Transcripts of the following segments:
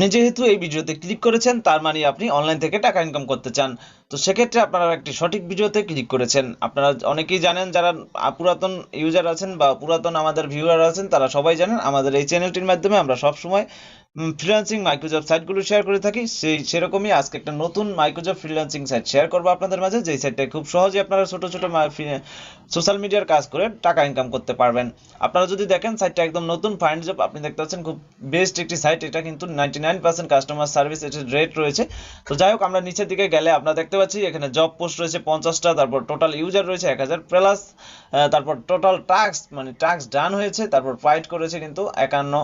আপনি যেহেতু এই ভিডিওতে ক্লিক করেছেন, তার মানে আপনি অনলাইন থেকে টাকা ইনকাম করতে চান। তো সেক্ষেত্রে আপনারা একটি সঠিক ভিডিওতে ক্লিক করেছেন। আপনারা অনেকেই জানেন, যারা পুরাতন ইউজার আছেন বা পুরাতন আমাদের ভিউয়ার আছেন, তারা সবাই জানেন আমাদের এই চ্যানেলটির মাধ্যমে আমরা সবসময় ফ্রিল্যান্সিং মাইক্রোজব সাইটগুলো শেয়ার করে থাকি। সেই, সেরকমই আজকে একটা নতুন মাইক্রোজব ফ্রিল্যান্সিং সাইট শেয়ার করব আপনাদের মাঝে। যেই সাইটটা খুব সহজে আপনারা ছোট ছোট সোশ্যাল মিডিয়ার কাজ করে টাকা ইনকাম করতে পারবেন। আপনারা যদি দেখেন সাইটটা একদম নতুন ফাইন্ড জব আপনি দেখতে পাচ্ছেন খুব বেস্ট একটি সাইট এটা কিন্তু নাইনটি কাস্টমার সার্ভিস এটার রেট রয়েছে। তো যাই হোক, আমরা নিচের দিকে গেলে আমরা দেখতে পাচ্ছি, এখানে জব পোস্ট রয়েছে পঞ্চাশটা, তারপর টোটাল ইউজার রয়েছে এক হাজার প্লাস তারপর টোটাল টাস্ক মানে টাস্ক ডান হয়েছে, তারপর ফাইট করেছে কিন্তু একান্ন।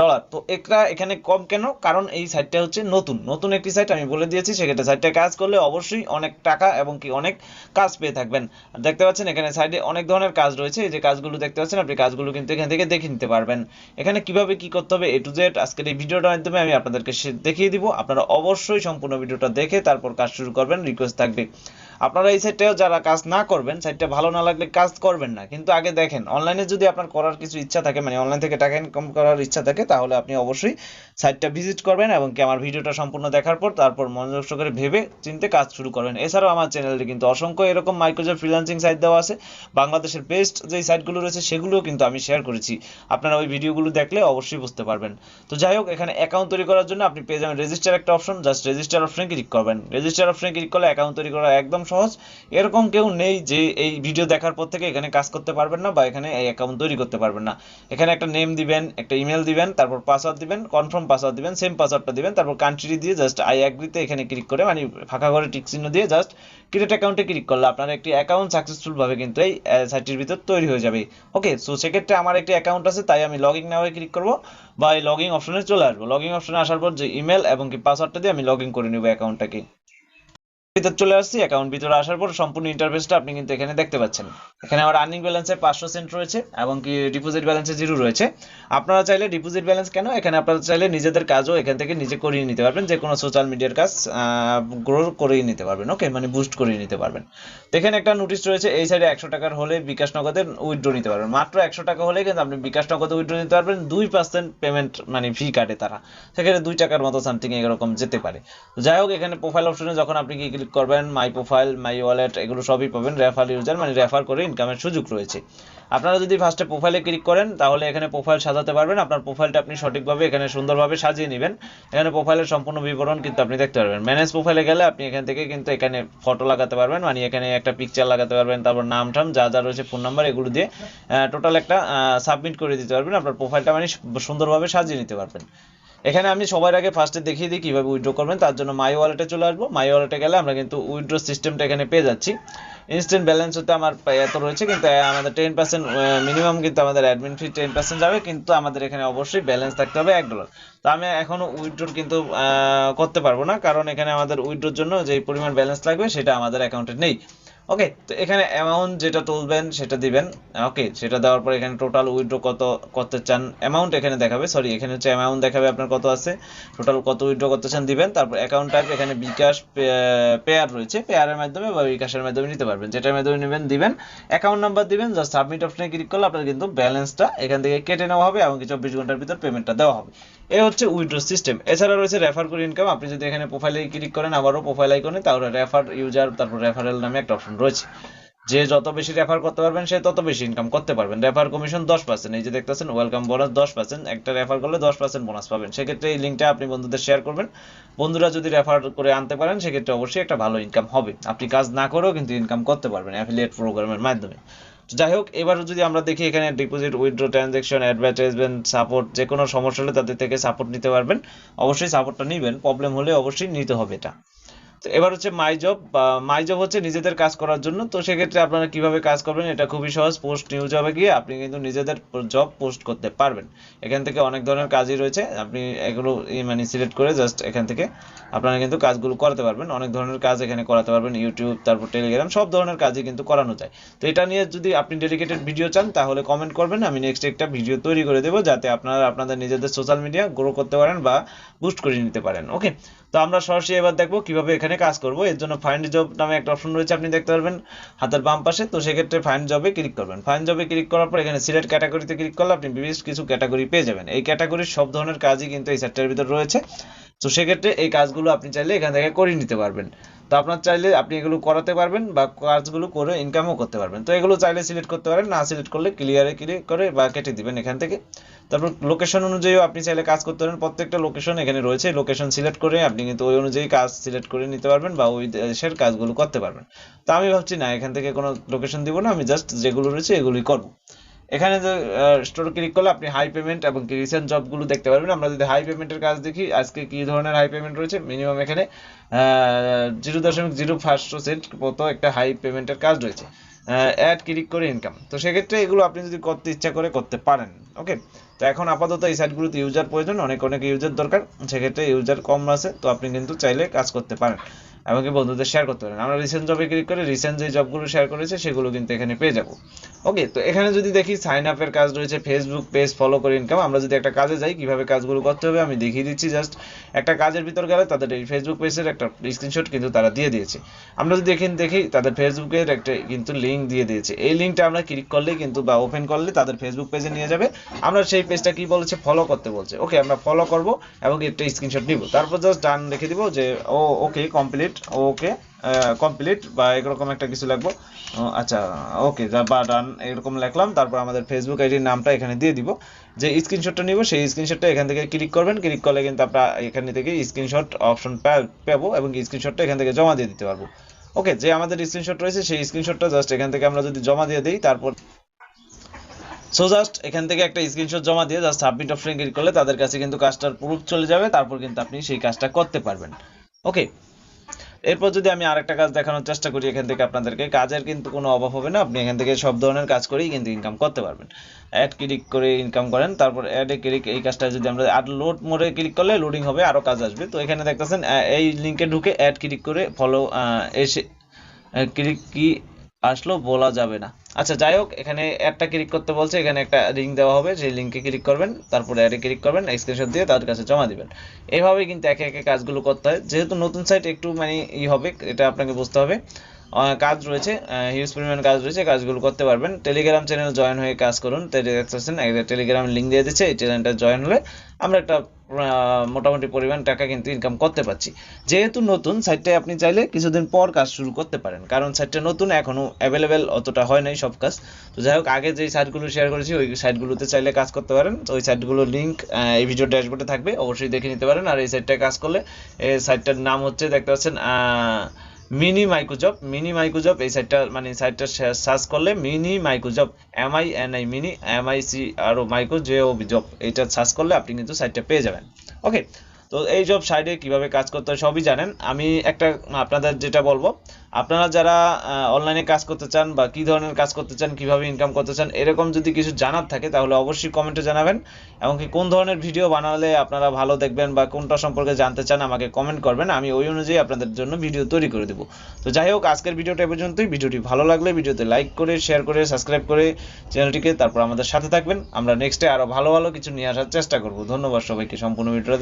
ডলার তো এটা এখানে কম কেন? কারণ এই সাইটটা হচ্ছে নতুন। নতুন একটি সাইট আমি বলে দিয়েছি, সেক্ষেত্রে সাইটটা কাজ করলে অবশ্যই অনেক টাকা এবং কি অনেক কাজ পেয়ে থাকবেন। দেখতে পাচ্ছেন, এখানে সাইডে অনেক ধরনের কাজ রয়েছে। এই যে কাজগুলো দেখতে পাচ্ছেন, আপনি কাজগুলো কিন্তু এখান থেকে দেখে নিতে পারবেন। এখানে কীভাবে কি করতে হবে এ টু জেড আজকের এই ভিডিওটার মাধ্যমে আমি আপনাদেরকে দেখিয়ে দিব। আপনারা অবশ্যই সম্পূর্ণ ভিডিওটা দেখে তারপর কাজ শুরু করবেন রিকোয়েস্ট থাকবে। আপনারা এই সাইটটাও যারা কাজ না করবেন সাইটটা ভালো না লাগলে কাজ করবেন না। কিন্তু আগে দেখেন অনলাইনে যদি আপনার করার কিছু ইচ্ছা থাকে মানে অনলাইন থেকে টাকা ইনকাম করার ইচ্ছা থাকে, তাহলে আপনি অবশ্যই সাইটটা ভিজিট করবেন এবং কি আমার ভিডিওটা সম্পূর্ণ দেখার পর তারপর মনোযোগ সহকারে ভেবে চিনতে কাজ শুরু করবেন। এছাড়াও আমার চ্যানেলে কিন্তু অসংখ্য এরকম মাইক্রোজব ফ্রিল্যান্সিং সাইট দেওয়া আছে। বাংলাদেশের বেস্ট যেই সাইটগুলো রয়েছে, সেগুলোও কিন্তু আমি শেয়ার করেছি। আপনারা ওই ভিডিওগুলো দেখলে অবশ্যই বুঝতে পারবেন। তো যাই হোক, এখানে অ্যাকাউন্ট তৈরি করার জন্য আপনি পেয়ে যাবেন রেজিস্টার একটা অপশন জাস্ট রেজিস্টার অপশনে ক্লিক করবেন। রেজিস্টার অপশনে ক্লিক করলে অ্যাকাউন্ট তৈরি করা একদম সহজ। এরকম কেউ নেই যে এই ভিডিও দেখার পর থেকে এখানে কাজ করতে পারবেন না বা এখানে এই অ্যাকাউন্ট তৈরি করতে পারবেন না। এখানে একটা নেম দিবেন, একটা ইমেল দিবেন, তারপর পাসওয়ার্ড দিবেন কনফার্ম পাসওয়ার্ড দিবেন সেম পাসওয়ার্ডটা দিবেন, তারপর কান্ট্রি দিয়ে জাস্ট আই অ্যাগ্রিতে এখানে ক্লিক করে মানে ফাঁকা ঘরে টিক চিহ্ন দিয়ে জাস্ট ক্রিয়েট অ্যাকাউন্টে ক্লিক করলে আপনার একটি অ্যাকাউন্ট সাকসেসফুল ভাবে কিন্তু এই সাইটটির ভিতর তৈরি হয়ে যাবে। ওকে সো সেক্ষেত্রে আমার একটি অ্যাকাউন্ট আছে, তাই আমি লগ ইন নাওয়ে ক্লিক করব বা এই লগ ইন অপশনে চলে আসব। লগ ইন অপশনে আসার পর যে ইমেল এবং কি পাসওয়ার্ডটা দিয়ে আমি লগ ইন করে নেব অ্যাকাউন্টটাকে ভিতর চলে আসছি অ্যাকাউন্ট ভিতরে আসার পর সম্পূর্ণ ইন্টারফেসটা আপনি কিন্তু এখানে দেখতে পাচ্ছেন। এখানে আমার আর্নিং ব্যালেন্সে পাঁচশো সেন্ট রয়েছে এবং কি ডিপোজিট ব্যালেন্সে জিরো রয়েছে। আপনারা চাইলে ডিপোজিট ব্যালেন্স কেন? এখানে আপনারা চাইলে নিজেদের কাজও এখান থেকে নিজে করিয়ে নিতে পারবেন, যে কোনো সোশ্যাল মিডিয়ার কাজ গ্রো করিয়ে নিতে পারবেন ওকে মানে বুস্ট করিয়ে নিতে পারবেন। এখানে একটা নোটিশ রয়েছে, এই সাইডে একশো টাকার হলে বিকাশ নগদে উইথড্র নিতে পারবেন। মাত্র একশো টাকা হলে কিন্তু আপনি বিকাশ নগদে উইথড্র নিতে পারবেন, দুই পার্সেন্ট পেমেন্ট মানে ফি কাটে তারা। সেখানে দুই টাকার মতো সামথিং এরকম যেতে পারে। যাই হোক, এখানে প্রোফাইল অপশনে যখন আপনি ক্লিক করবেন মাই প্রোফাইল মাই ওয়ালেট এগুলো সবই পাবেন রেফার ইউজার মানে রেফার করে ইনকামের সুযোগ রয়েছে। আপনারা যদি ফার্স্টে প্রোফাইলে ক্লিক করেন, তাহলে এখানে প্রোফাইল সাজাতে পারবেন, আপনার প্রোফাইলটা আপনি সঠিকভাবে এখানে সুন্দরভাবে সাজিয়ে নেবেন। এখানে প্রোফাইলের সম্পূর্ণ বিবরণ কিন্তু আপনি দেখতে পারবেন। ম্যানেজ প্রোফাইলে গেলে আপনি এখান থেকে কিন্তু এখানে ফটো লাগাতে পারবেন মানে এখানে একটা পিকচার লাগাতে পারবেন, তারপর নাম টাম যা যা রয়েছে ফোন নাম্বার এগুলো দিয়ে টোটাল একটা সাবমিট করে দিতে পারবেন। আপনার প্রোফাইলটা মানে সুন্দরভাবে সাজিয়ে নিতে পারবেন। এখানে আমি সবার আগে ফার্স্টে দেখিয়ে দিই কীভাবে উইথড্র করবেন, তার জন্য মাই ওয়ালেটে চলে আসব। মাই ওয়ালেটে গেলে আমরা কিন্তু উইথড্র সিস্টেমটা এখানে পেয়ে যাচ্ছি। ইনস্ট্যান্ট ব্যালেন্স হতে আমার এত রয়েছে, কিন্তু আমাদের টেন পার্সেন্ট মিনিমাম কিন্তু আমাদের অ্যাডমিন ফি টেন পার্সেন্ট যাবে, কিন্তু আমাদের এখানে অবশ্যই ব্যালেন্স থাকতে হবে এক ডলার তো আমি এখনও উইথড্র কিন্তু করতে পারব না, কারণ এখানে আমাদের উইড্রোর জন্য যে পরিমাণ ব্যালেন্স লাগবে সেটা আমাদের অ্যাকাউন্টে নেই। ওকে তো এখানে অ্যামাউন্ট যেটা তুলবেন, সেটা দিবেন। ওকে সেটা দেওয়ার পর এখানে টোটাল উইথড্র কত, করতে চান অ্যামাউন্ট এখানে দেখাবে। সরি এখানে হচ্ছে অ্যামাউন্ট দেখাবে আপনার কত আছে। টোটাল কত উইথড্র করতে চান দিবেন। তারপর অ্যাকাউন্ট টাইপ এখানে বিকাশ পেয়ার রয়েছে। পেয়ারের মাধ্যমে বা বিকাশের মাধ্যমে নিতে পারবেন। যেটার মাধ্যমে নেবেন, দিবেন। অ্যাকাউন্ট নাম্বার দিবেন। জাস্ট সাবমিট অপশনে ক্লিক করলে আপনার কিন্তু ব্যালেন্সটা এখান থেকে কেটে নেওয়া হবে এবং চব্বিশ ঘণ্টার ভিতর পেমেন্টটা দেওয়া হবে। এ হচ্ছে উইথড্র সিস্টেম এছাড়া রয়েছে রেফার করে ইনকাম আপনি যদি এখানে প্রোফাইলে ক্লিক করেন, আবারও প্রোফাইল আইকনে তাহলে রেফার ইউজার তারপর রেফারেল নামে একটা অপশন রয়েছে। যে যত বেশি রেফার করতে পারবেন, সে তত বেশি ইনকাম করতে পারবেন। রেফার কমিশন দশ পার্সেন্ট এই যে দেখতেছেন ওয়েলকাম বোনাস দশ পার্সেন্ট একটা রেফার করলে দশ পার্সেন্ট বোনাস পাবেন। সেক্ষেত্রে এই লিঙ্কটা আপনি বন্ধুদের শেয়ার করবেন। বন্ধুরা যদি রেফার করে আনতে পারেন, সেক্ষেত্রে অবশ্যই একটা ভালো ইনকাম হবে। আপনি কাজ না করেও কিন্তু ইনকাম করতে পারবেন অ্যাফিলিয়েট প্রোগ্রামের মাধ্যমে। যাই হোক এবার যদি আমরা দেখি এখানে deposit withdraw transaction advertisement support যে কোনো সমস্যা হলে তাদের থেকে সাপোর্ট নিতে পারবেন। অবশ্যই সাপোর্টটা নেবেন। প্রবলেম হলে অবশ্যই নিতে হবে এটা। এবার হচ্ছে মাই জব মাই জব হচ্ছে নিজেদের কাজ করার জন্য। তো সেক্ষেত্রে আপনারা কীভাবে কাজ করবেন, এটা খুবই সহজ। পোস্ট নিউজ হবে গিয়ে আপনি কিন্তু নিজেদের জব পোস্ট করতে পারবেন। এখান থেকে অনেক ধরনের কাজই রয়েছে। আপনি এগুলো মানে সিলেক্ট করে জাস্ট এখান থেকে আপনারা কিন্তু কাজগুলো করাতে পারবেন। অনেক ধরনের কাজ এখানে করাতে পারবেন ইউটিউব তারপর টেলিগ্রাম সব ধরনের কাজই কিন্তু করানো যায়। তো এটা নিয়ে যদি আপনি ডেডিকেটেড ভিডিও চান, তাহলে কমেন্ট করবেন। আমি নেক্সট একটা ভিডিও তৈরি করে দেবো, যাতে আপনারা আপনাদের নিজেদের সোশ্যাল মিডিয়া গ্রো করতে পারেন বা বুস্ট করে নিতে পারেন। ওকে তো আমরা সরাসরি এবার দেখব কীভাবে এখানে কাজ করব। এর জন্য ফাইন্ড জব নামে একটা অপশন রয়েছে, আপনি দেখতে পারবেন হাতের বাম পাশে। তো সেক্ষেত্রে ফাইন্ড জবে ক্লিক করবেন। ফাইন্ড জবে ক্লিক করার পর এখানে সিলেক্ট ক্যাটাগরিতে ক্লিক করলে আপনি বিশেষ কিছু ক্যাটাগরি পেয়ে যাবেন। এই ক্যাটাগরির সব ধরনের কাজই কিন্তু এই সেক্টরের ভিতর রয়েছে। তো সেক্ষেত্রে এই কাজগুলো আপনি চাইলে এখান থেকে করে নিতে পারবেন। তো আপনার চাইলে আপনি এগুলো করাতে পারবেন বা কাজগুলো করে ইনকামও করতে পারবেন। তো এগুলো চাইলে সিলেক্ট করতে পারেন, না সিলেক্ট করলে ক্লিয়ারে ক্লিক করে বা কেটে দিবেন এখান থেকে। তারপর লোকেশন অনুযায়ীও আপনি চাইলে কাজ করতে পারেন। প্রত্যেকটা লোকেশন এখানে রয়েছে। লোকেশন সিলেক্ট করে আপনি কিন্তু ওই অনুযায়ী কাজ সিলেক্ট করে নিতে পারবেন বা ওই দেশের কাজগুলো করতে পারবেন। তো আমি ভাবছি, না, এখান থেকে কোনো লোকেশন দিব না। আমি জাস্ট যেগুলো রয়েছে এগুলোই করব। এখানে যে স্টোর ক্লিক করলে আপনি হাই পেমেন্ট এবং রিসেন্ট জবগুলো দেখতে পারবেন। আমরা যদি হাই পেমেন্টের কাজ দেখি, আজকে কি ধরনের হাই পেমেন্ট রয়েছে? মিনিমাম এখানে জিরো দশমিক জিরো ফার্স্ট সেন্ট মতো একটা হাই পেমেন্টের কাজ রয়েছে। অ্যাড ক্লিক করে ইনকাম তো সেক্ষেত্রে এগুলো আপনি যদি করতে ইচ্ছা করে করতে পারেন ওকে তো এখন আপাতত এই সাইটগুলোতে ইউজার প্রয়োজন, অনেক অনেক ইউজার দরকার। সেক্ষেত্রে ইউজার কম আছে, তো আপনি কিন্তু চাইলে কাজ করতে পারেন। এমনকি বন্ধুদের শেয়ার করতে পারেন। আমরা রিসেন্ট জবে ক্লিক করে রিসেন্ট যে জবগুলো শেয়ার করেছে, সেগুলো কিন্তু এখানে পেয়ে যাব। ওকে তো এখানে যদি দেখি সাইন আপের কাজ রয়েছে ফেসবুক পেজ ফলো করে ইনকাম আমরা যদি একটা কাজে যাই, কীভাবে কাজগুলো করতে হবে, আমি দেখিয়ে দিচ্ছি জাস্ট একটা কাজের ভিতর গেলে তাদের এই ফেসবুক পেজের একটা স্ক্রিনশট কিন্তু তারা দিয়ে দিয়েছে। আমরা যদি এখানে দেখি, তাদের ফেসবুকের একটা কিন্তু লিঙ্ক দিয়ে দিয়েছে। এই লিঙ্কটা আমরা ক্লিক করলেই কিন্তু বা ওপেন করলে তাদের ফেসবুক পেজে নিয়ে যাবে। আমরা সেই পেজটা কি বলেছে? ফলো করতে বলছে। ওকে আমরা ফলো করব এবং একটা স্ক্রিনশট নিব। তারপর জাস্ট ডান রেখে দিব যে, ও ওকে কমপ্লিট ওকে কমপ্লিট বা এরকম একটা কিছু লাগবো। আচ্ছা ওকে বা ডান এরকম লিখলাম, তারপর আমাদের ফেসবুক আইডির নামটা এখানে দিয়ে দিব। যে স্ক্রিনশটটা নিব, সেই স্ক্রিনশটটা এখান থেকে ক্লিক করবেন ক্লিক করলে কিন্তু আমরা এখানে থেকে স্ক্রিনশট অপশন পাবো এবং স্ক্রিনশটটা এখান থেকে জমা দিয়ে দিতে পারব। ওকে যে আমাদের স্ক্রিনশট রয়েছে, সেই স্ক্রিনশটটা জাস্ট এখান থেকে আমরা যদি জমা দিয়ে দিই, তারপর সো জাস্ট এখান থেকে একটা স্ক্রিনশট জমা দিয়ে জাস্ট সাবমিট অপশন ক্লিক করলে তাদের কাছে কিন্তু কাজটার প্রুফ চলে যাবে, তারপর কিন্তু আপনি সেই কাজটা করতে পারবেন। ওকে এরপর যদি আমি আরেকটা কাজ দেখানোর চেষ্টা করি এখান থেকে আপনাদেরকে, কাজের কিন্তু কোনো অভাব হবে না। আপনি এখান থেকে সব ধরনের কাজ করেই কিন্তু ইনকাম করতে পারবেন। অ্যাড ক্লিক করে ইনকাম করেন, তারপর অ্যাডে ক্লিক এই কাজটা যদি আমরা আর লোড মোডে ক্লিক করলে লোডিং হবে আরও কাজ আসবে। তো এখানে দেখতেছেন এই লিঙ্কে ঢুকে অ্যাড ক্লিক করে ফলো এসে ক্লিক কি আসলো বলা যাবে না। আচ্ছা যাই হোক এখানে অ্যাডটা ক্লিক করতে বলছে, এখানে একটা লিঙ্ক দেওয়া হবে সেই লিঙ্কে ক্লিক করবেন, তারপরে অ্যাডে ক্লিক করবেন স্ক্রিনশট দিয়ে তাদের কাছে জমা দিবেন। এইভাবেই কিন্তু একে একে কাজগুলো করতে হয়। যেহেতু নতুন সাইট একটু মানে ই হবে, এটা আপনাকে বুঝতে হবে। কাজ রয়েছে হিউজ পরিমাণ কাজ রয়েছে, কাজগুলো করতে পারবেন। টেলিগ্রাম চ্যানেল জয়েন হয়ে কাজ করুন একটা টেলিগ্রাম লিঙ্ক দিয়ে দিচ্ছে, এই চ্যানেলটা জয়েন হলে আমরা একটা মোটামুটি পরিমাণ টাকা কিন্তু ইনকাম করতে পারছি। যেহেতু নতুন সাইটটায় আপনি চাইলে কিছুদিন পর কাজ শুরু করতে পারেন। কারণ সাইটটা নতুন, এখনও অ্যাভেলেবেল অতটা হয় নাই সব কাজ। তো যাই হোক, আগে যেই সাইটগুলো শেয়ার করেছি, ওই সাইটগুলোতে চাইলে কাজ করতে পারেন। তো ওই সাইটগুলোর লিঙ্ক এই ভিডিও ড্যাশবোর্ডে থাকবে, অবশ্যই দেখে নিতে পারেন। আর এই সাইটটায় কাজ করলে, এই সাইটটার নাম হচ্ছে, দেখতে পাচ্ছেন মিনি মাইক্রোজব মিনি মাইক্রোজব এই সাইটটা মানে সাইটটা সার্চ করলে mini microjob M I N I mini M I C R micro J O job এইটা সার্চ করলে আপনি কিন্তু সাইটটা পেয়ে যাবেন। ওকে তো এই জব সাইডে কীভাবে কাজ করতে হয় সবই জানেন। আমি একটা আপনাদের যেটা বলব, আপনারা যারা অনলাইনে কাজ করতে চান বা কি ধরনের কাজ করতে চান, কীভাবে ইনকাম করতে চান, এরকম যদি কিছু জানার থাকে, তাহলে অবশ্যই কমেন্টে জানাবেন। এবং কি কোন ধরনের ভিডিও বানালে আপনারা ভালো দেখবেন বা কোনটা সম্পর্কে জানতে চান, আমাকে কমেন্ট করবেন। আমি ওই অনুযায়ী আপনাদের জন্য ভিডিও তৈরি করে দেবো। তো যাই হোক, আজকের ভিডিওটা পর্যন্তই। ভিডিওটি ভালো লাগলে ভিডিওতে লাইক করে শেয়ার করে সাবস্ক্রাইব করে চ্যানেলটিকে তারপর আমাদের সাথে থাকবেন। আমরা নেক্সটে আরও ভালো ভালো কিছু নিয়ে আসার চেষ্টা করব। ধন্যবাদ সবাইকে, সম্পূর্ণ ভিডিওটা